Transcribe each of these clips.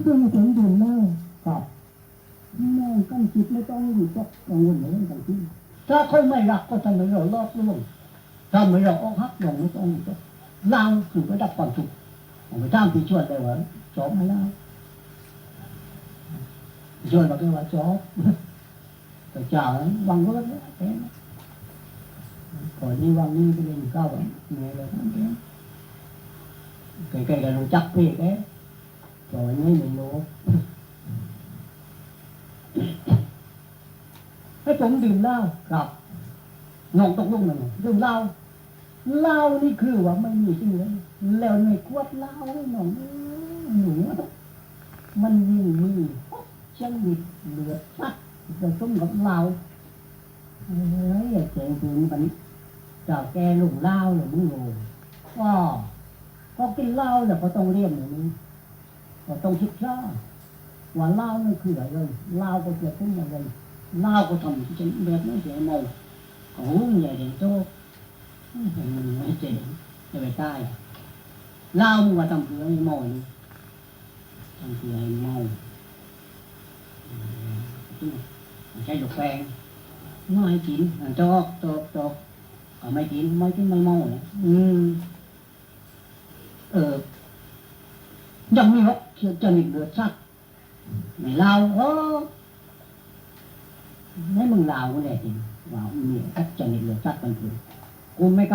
ที่เป็นผมดื่มเหล้าครับมองกันจิตไม่ต้องอยู่กับกังวลเรื่องกันที่ถ้าเขาไม่รักก็ทำให้เราลอกลวงทำให้เราอกหักลงไม่ต้องอยู่กับเราคือระดับความสุขผมไปตามพี่ชวนได้ว่าจอบมาแล้วชวนเราแค่ว่าจอบแต่จ่าวังก็แล้วแต่ก่อนนี้วังนี้ก็เลยก้าวไปเหนื่อยเลยทั้งเดียว cái cái là nó chắc về cái rồi mới mình mua ให้ผมดื่มเหล้าครับนองตกลงนั่นน่ะดื่มเหล้าเหล้านี่คือว่าไม่มีจริงเลยแล้วในขวดเหล้านี่น้องเอ้ยหนูมันยิ่งมีจังหิดเหลือดซัดผสมกับเหล้าเฮ้ยเจ๋งจริงมันเจ้าแกลุงเหล้าหรือมึงโง่ว้าพอกินเหล้าเนี่ยก็ต้องเรียนอย่างนี้ ก็ต้องศึกษาว่าเหล้านั่นคืออะไรเหล้าก็เกิดขึ้นอะไรเหล้าก็ทำจนแบบนั้นเสียเมาโอ้ยใหญ่เด่นโตมันไม่เจ๋งจะไปใต้เหล้ามึงว่าทำเพื่อให้เมานี่ทำเพื่อให้เมาใช้ดอกแปงไม่ให้กินจอกจอกจอกก็ไม่กินไม่กินไม่เมาเลยอืมเออยังไม่หรอกเชื่อจะ มีเดือดสักไม่เล่าเออให้มึงเล่าก็ได้จริงว่ามีกัดจะมีเดือดสักกันคือกูไม่ก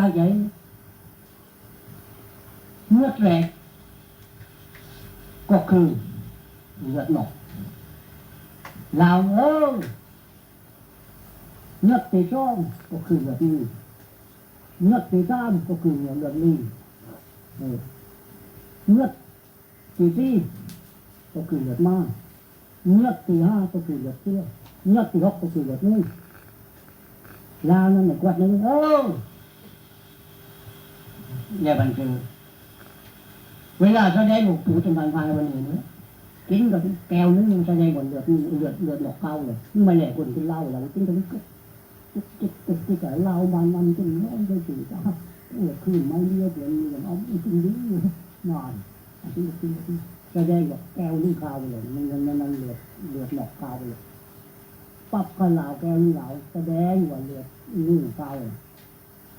กก็คือเลือดหนกเล่ที่ก็คือเลือดนี่เลือดตีด้าก็คือเลือดเออเงือกตีที่ก็คือเลือดมากเงือกตีห้าก็คือเลือเตี้ยเงือกตีหกก็คือเลือดนุ่ยลาวนั่นหนึ่งกวัดนึ่งเออเนี่ยมันคือเวลาแสดงหลวงปู่จะมาพายวันนี้นะกินกับแก้วนึงแสดงบนเลือดเลือดเลือดหลอกเก้าเลยไม่แหลกคนกินเล้าแล้วกินตรงนี้ก็จิตจิตจิตจิตเล้ามันมันจนน้อยได้จีจ้าเออคืนไม่เลี้ยเดือนนี้เอาจริงดินอน ที่ที่ที่แสดงแบบแก้วนี่คาวไปเลยมันมันมันเลือดเลือดหนอกคาวไปเลยปั๊บก็เหลาแก้วนี่เหลาแสดงว่าเลือดนี่คาวเลย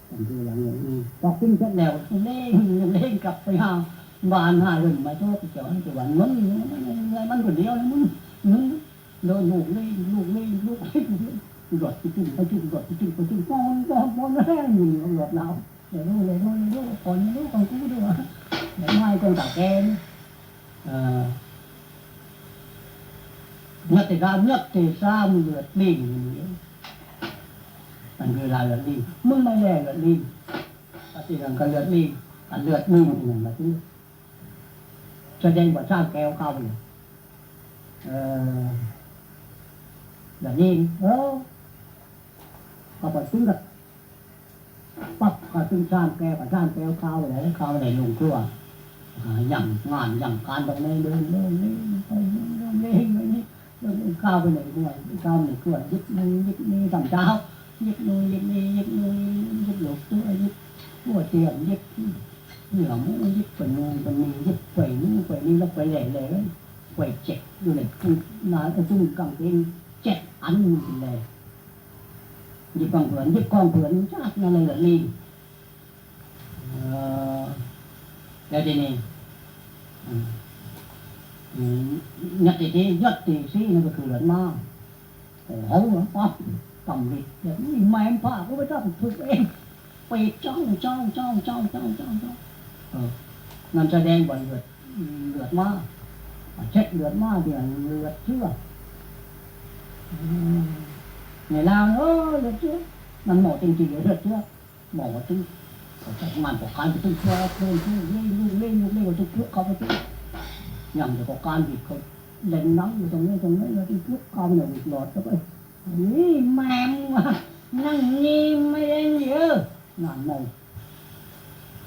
ทันทีหลังเลยอืมพอขึ้นเสร็จแล้วเล่งเล่งกลับไปหาบ้านหาเรื่องมาชอบไปเจาะแต่ว่ามันอะไรมันคนเดียวนะมึงมึงโดนลูกเล่ลูกเล่ลูกเล่หลอดไปจุ่มไปจุ่มหลอดไปจุ่มไปจุ่มปอนปอนปอนแห้งอยู่หลอดเราเดี๋ยวรู้เลยรู้เลยรู้คนรู้คนกูด้วย để mai con tàu kem à, nhất thì ra nhất thì sao mình lượt liền thành người là lượt liền มึงไม่แรงล ượt liền ปฏิกันก็เลือดลีนอันเลือดนี่มันอย่างไรที่แสดงว่าสร้างแก้วเข้าเล อย่างงานอย่างการแบบนี้เดินเดินนี่ไปนี่เรื่ไปนี่เดินข้าวไปไหนด้วยก้าวหนึ่งขวดยึดนี่ยึดนี่ตั้งเช้ายึดนี่ยึดนี่ยึดนี่ยึดหลบตัวยึดหัวเตียมยึดเหนือมุ้ยึดไปนู่นไปนี่ยึดไปนู่นไปนี่แล้วไปไหนเลยไปเจ็บอยู่ในตู้นานตู้กางเกงเจ็บอันเลยยึดกองเผือนยึดกองเผือนจากอะไรแบบนี้ แล้วทีนี้ยัดตีที่ยัดตีซี่นั่นก็คือเลือดมากโอ้โหป๊อปกำลิดแบบนี้แมงผ้าก็ไม่ต้องฝึกเองไปจ้องจ้องจ้องจ้องจ้องจ้องจ้ อยู่เร็วทุกเพื่อเขาไปที่ยังเดียวกัการบิดเขาเล่นน้ำอยู่ตรงนี้ตรงนี้แล้วที่เพื่อเขาอย่างหลอดเข้าไปนี่แมงวะนั่งนี่ไม่ได้เยอะนั่นมอง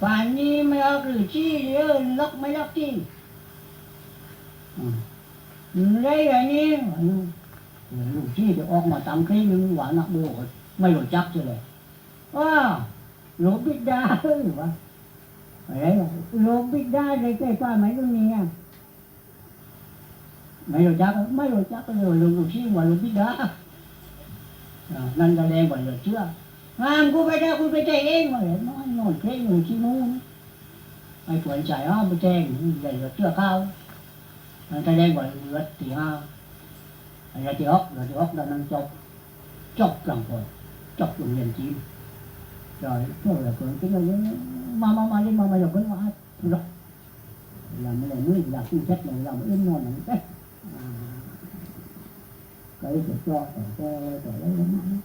ป่านนี้ไม่เอาหรือชี้เยอะล็อกไม่ล็อกที่ได้แบบนี่ลูกที่จะออกมาตามคลีนึงหวานนักโบไม่รู้จักเลยว้าวหลวงพิดาเลยวะ อะไรวะโลบิดาในใกล้ป้าไหมตรงนี้อะไม่รู้จักไม่รู้จักก็เลยลูกลูกชิ้นว่าลูกพิดาอ่านั่นแสดงว่าเหลือเชื่องานกูไปได้กูไปแจ้งเองว่าเลยน้อยน้อยเพ่งอยู่ที่นู้นไอ้ฝนใจอ้อมไปแจ้งใหญ่เหลือเชื่อเข้านั่นแสดงว่าเหลือที่ห้าไอ้เหลือที่หกเหลือที่หกแล้วนั่นจบจบหลังคนจบโรงเรียนจีน rồi thôi là còn cái này mà mà mà mà mà mà mama mà mà yang pun mah pulak làm cái này mới làm suy xét này làm yên ngon làm cách cái sự cho, để cho, để lấy lắm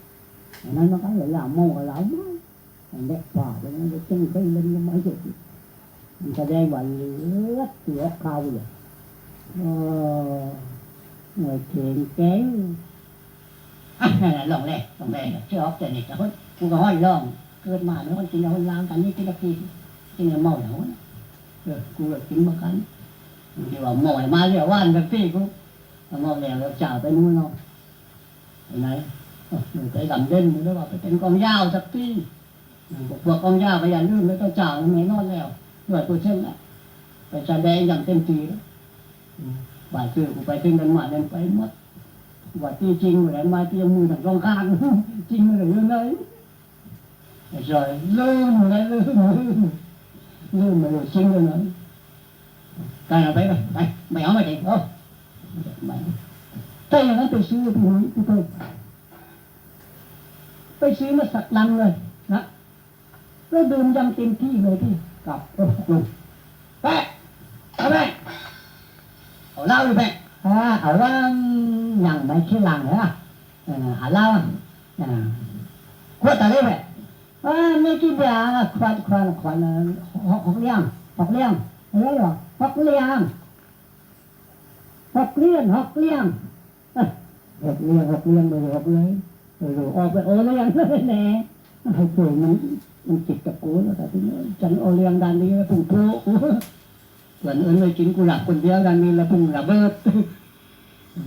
nó nó cái lại làm mồ lắm thành đẹp vào cái nó chân cái lên cái mấy chục. Mình ta đây vậy ờ. rất là cao vậy. Người chuyện kéo. À, lòng lè lòng lè chưa học tiền này cháu cũng có hỏi lòng เกิดมาแล้วมันกินเอาล้างกันนี่กินตะกี้กินเอาเมาแล้วนะเออกูก็กินมากันเดี๋ยวว่าเมาให้มาเรียกว่านกันพี่กูเอาเมาแล้วแล้วจ่าไปนู่นเนาะไปไหนเออหนูไปดำเด่นมึงแล้วว่าไปเป็นกองยาวสักทีบอกบอกกองยาวไปอย่าลืมแล้วก็จ่าไม่นอนแล้วด้วยตัวเช่นแหละไปแสดงอย่างเต็มที่แล้วบ่ายคือกูไปถึงกันมาเดินไปหมดว่าที่จริงอยู่ไหนมาที่มือทางตรงข้างจริงเลยอยู่ไหน rồi lương lại lương lương mà rồi xin lên nữa cái nào thấy mày mày mày hỏi mày đi ô mày đây là nó tôi xưa tôi nói tôi tôi. Tôi xưa nó sặc lăng rồi, đó. Nó đường dăm tìm thi về đi cặp ô luôn bé ở bé. Ở lao đi bé? À ở ờ, đó nhằng mấy cái làng nữa. À ở lao à quất tao đấy bé อ่าไม่กี่แบบควันควันควันหกหกเลี้ยงหกเลี้ยงอะไรหรอหกเลี้ยงหกเลี้ยงหกเลี้ยงหกเลี้ยงหกเลี้ยงไปหกเลยเออออกไปโอเลี้ยงเลยแน่ให้ตัวมันมันจิตกับกูแล้วแต่ที่นี่ฉันโอเลี้ยงด้านนี้แล้วพุ่งโผล่ส่วนอื่นเลยกินกูหลับคนเดียวด้านนี้แล้วพุ่งระเบิด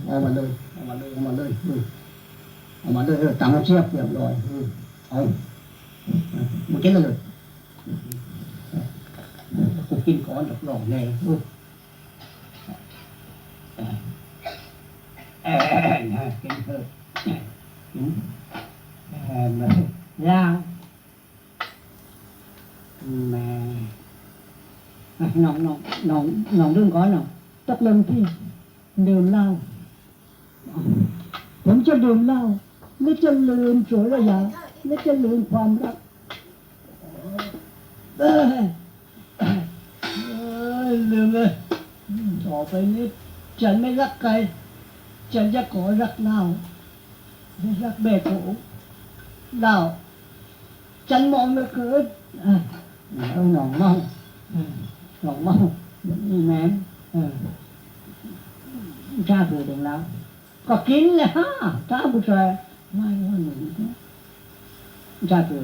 เอามาเลยเอามาเลยเอามาเลยเอามาเลยตังเชียบเรียบร้อยเอา một cái lời cuộc kinh có được lỏng này kinh thơ lao mà nòng nòng nòng nòng đương có nòng tất lưng thì ดื่มเหล้าผมจะดื่มเหล้าไม่จะลืมสวยระยะ ไม่จะลืมความรักเอ้ยเอ้ยลืมเลยต่อไปนี้ฉันไม่รักใคร ฉันจะขอรักเล่าไม่รักแม่โขเล่าฉันมองไม่เคยอะเอาหนองมอืมหนองเมานี่แม่นเออชาคือถึงแล้ว ก็กินเลยฮะถ้าผู้ชายไม่ว่าหนูนะชาคือ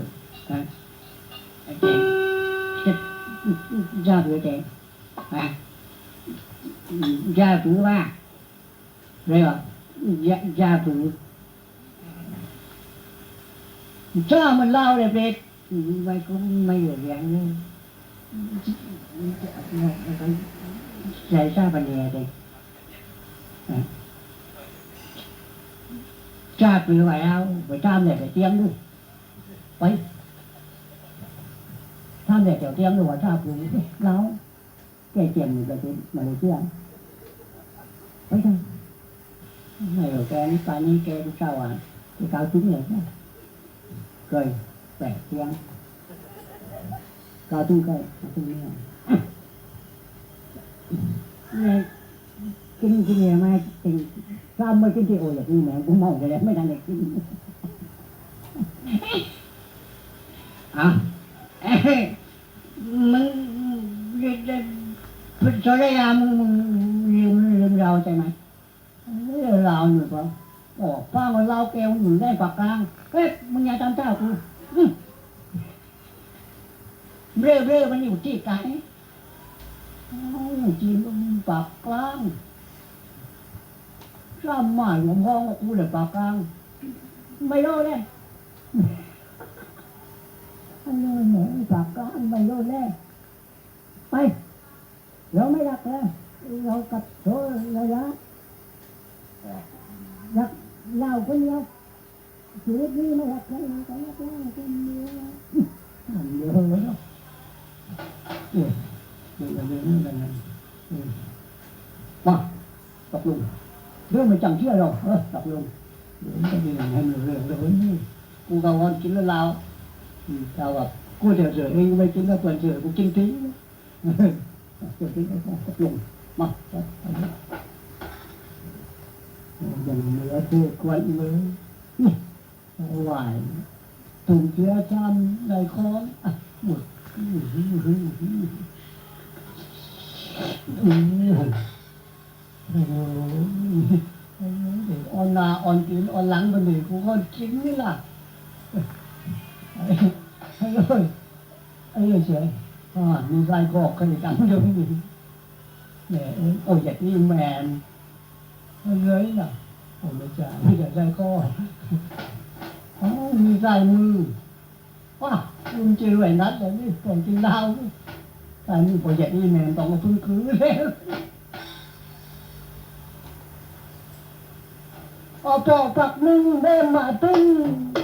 นะไอ้เจ๊ ra bữa trẻ à ra bữa ba rồi à ra, ra bữa cho mình lao đẹp đẹp mày cũng mày ở dạng như chạy ra bà nhẹ đi à. cha bữa bài ao phải cha này phải tiếng luôn vậy ท่านเด็กเกี่ยวเทียมหรือว่าชาปูแล้วแกเจียมอยู่กับที่มาเลเซียไปทำไม่หรอกแกนี่ตอนนี้แกเศร้า อะเขาทิ้งเลยนะเคยแปลกเทียงเขาทิ้งเคยเขาทิ้งเนี่ยเนี่ยกินกินเนี่ยไม่จริงถ้าไม่กินที่โอ้ยนี่แหมกูมองไปแล้วไม่ทันได้กินอะมึงโซดายามึงมึงลืมลืมเราใช่ไหมเราหนึ่ปะโอ้ป้ามันเราแกวหนุนได้ปากกลางเฮ้ยมึงอย่าทำเจ้ากูเร่เร่มันอยู่ที่ไหนจีนมันปากกลางซ้ำมาหลวงพ่อกูเลยปากกลางไม่รู้เลย anh ơi mẹ phạt có anh mày vô lên mày rồi mới đặt lên rồi cặp số rồi đó รักเล่าคนเดียวชีวิตนี้ไม่รักใครก็รักเล่าคนเดียวทำเดียวเลยเนาะเออเดี๋ยว เดี๋ยวเดี๋ยวเดี๋ยวเออมาตกลงเรื่องไม่จำเดือหรอกเออตกลงเดี๋ยวมันจะมีให้มันเรื่องเรื่องนี้กูก็วันกินแล้วเราอืมเราแบบกูเดี๋ยวเจอเองไม่กินแล้วเปิดเจอกูกินทิ้งเออเปิดทิ้งก็ลงมาไปไปไปยังเหลือเธอควันเลยไหวถูกเชื้อชำในคอนหมดออนนาออนกินออนหลังมันนี่กูก็กินนี่ล่ะ เลยไอ้เลยเฉยอ่ามีไส้กอกกันกันเดียวนี่เนี่โอ้ยอย่างนี้แมนเลยน่ะผมไม่จ่าไม่จ่ายใจก็อ๋อมีใจมือว้าลุงเจอไอ้นัดแต่นี่ผมกินเหล้าแต่นี่พอจะนี่แมนต้องมาพึ่งคืนแล้วเอาต่อปักหนึ่งเดินมาตึ้งก็ถึงได้มาตรง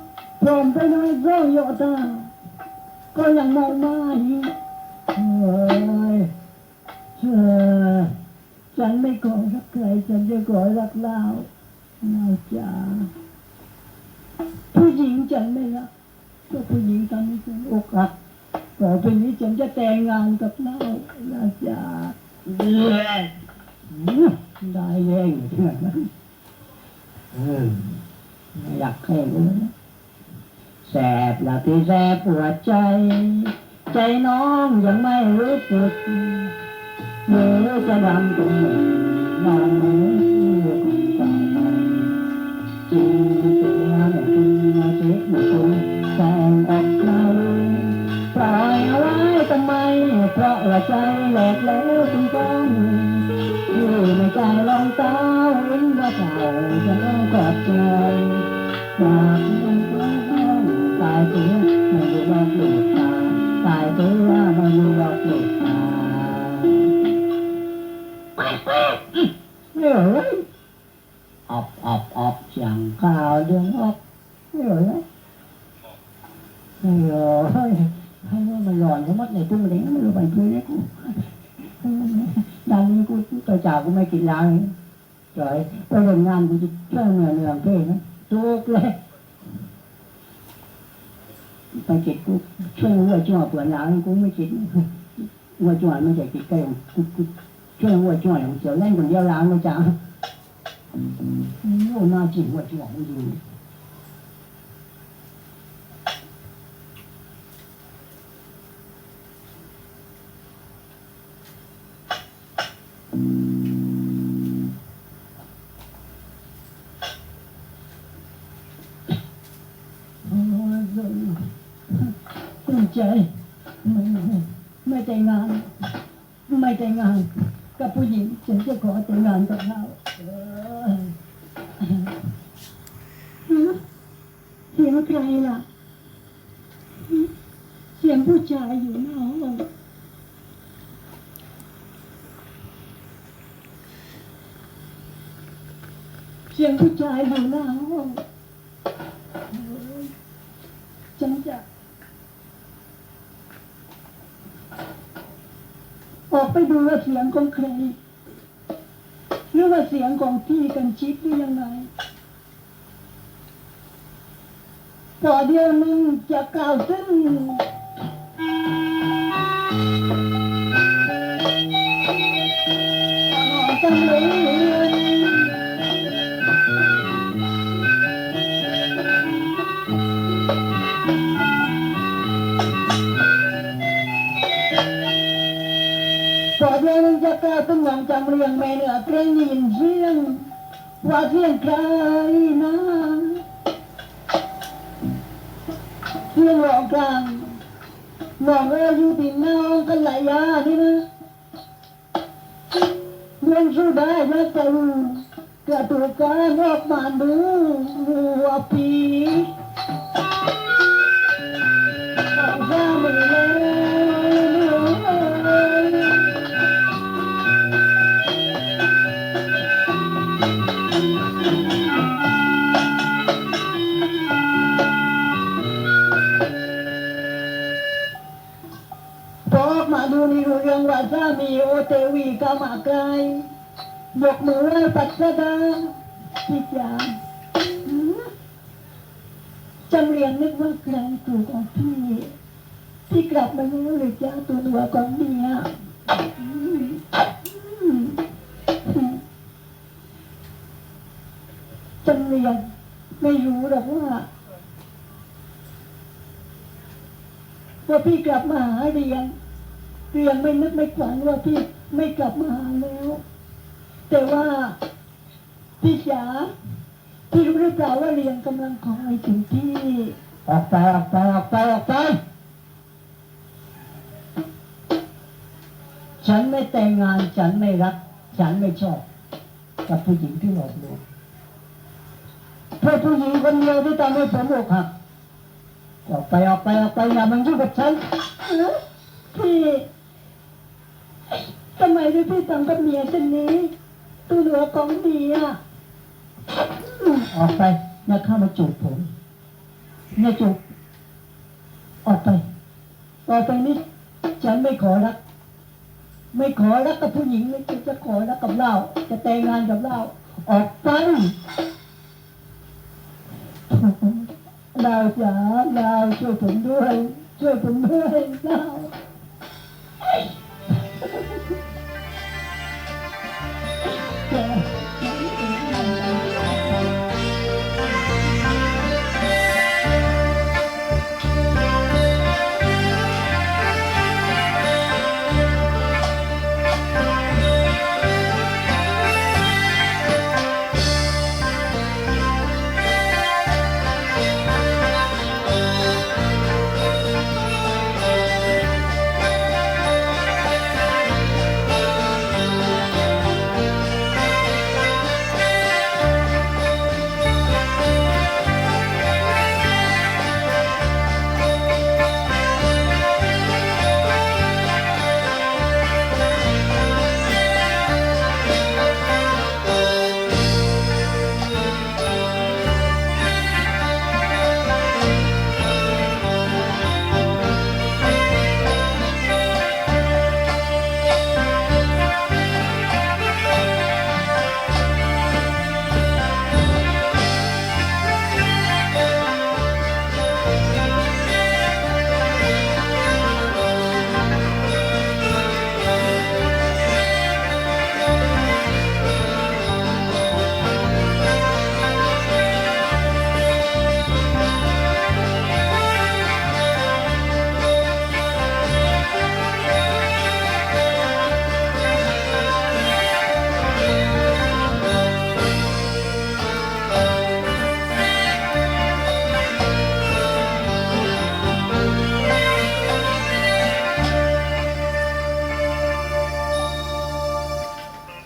เลยเป็นอาณาเกิดโตจนก่อนตอนนี้นะก็ยังมองจิลืมเตี้ยลืมเป็นแม่เจ้าป่าพร้อมไปน้อยร้อยอตา ก็ยังมองมาเฮ้ยเชื่อฉันไม่ขอรักใครฉันจะขอรักเราเราจ๋าผู้หญิงฉันไม่รักก็ผู้หญิงทำให้ฉันอกหักต่อไปนี้ฉันจะแต่งงานกับเล่าอาจารย์เดือดได้แย่งอยู่อนเออไม่อยากแข่งเลยนะ แสบละที่แสบปวดใจ ใจน้องยังไม่รู้สึกมือจะดำตรงไหนน้องไม่รู้ของใจจริงเสียแต่คุณมาเช็คมาคุณแสงออกมาปล่อยเอาไว้ทำไมเพราะว่าใจแหลกแล้วจึงต้องอยู่ในใจลองเต้าเห็นว่าเก่าจะต้องกอดใจอยาก ตายเสียไม่รู้ว่าปลูกตาตายเสียไม่รู้ว่าปลูกตาเฮ้ยออบออบออบเสียงข่าวเดืองออบ ไปจิตกูช่วยวัวจ่อปวดหลังกูไม่จิตวัวจ่อไม่ใช่จิตใจยังกูช่วยวัวจ่อย่างเดียวเล่นคนเดียวหลังม่จ๊ะโอ้น่าจิตวัวจ่อจริง เสียงผู้ชายอยู่หน้าห้องเสียงผู้ชายอยู่หน้าห้องฉันจะออกไปดูว่าเสียงของใครหรือว่าเสียงของพี่กันชิดหรือยังไงต่อเดียวนึงจะกล่าวซึ่ง ต่อเดียวนึงจะแก้วตึงหวังจำเรียงแม่เนื้อเกรงยินเสียงว่าเสียงใครนะเสียงร้องกลางน้องเอ้ยอยู่ที่น้องกันหลายยานี่นะ เรื่อง ว่าแกลงถูกของพี่ที่กลับมาแล้วหรือจ้าตัวหัวของเมียอืมอืมอืมจำเรียนไม่รู้หรอกว่าว่าพี่กลับมาหาเรียนเรียนไม่นึกไม่ฝันว่าพี่ไม่กลับมาหาแล้ว แต่ว่าพี่จ๋าพี่รู้หรือเปล่าว่าเรียนกำลังคอยถึงที่ ออกไปออกไปออกไปออกไปฉันไม่แต่งงานฉันไม่รัก ฉันไม่ชอบ กับผู้หญิงที่หลอกลวงเพราะผู้หญิงคนเดียวที่ทำให้ผมอกหักออกไปออกไปออกไปอย่ามันยุ่งกับฉันพี่ทำไมด้วยพี่ทำกับเมียเช่นนี้ตัวเหลือของดีอะออกไปอย่าเข้ามาจูบผม อย่าจูบออกไปต่อไปนี้ฉันไม่ขอรัก ไม่ขอรักกับผู้หญิงไม่จะขอรักกับเราจะแต่งงานกับเราออกไปเราจ๋าดาช่วยผมด้วย ช่วยผมด้วยเรา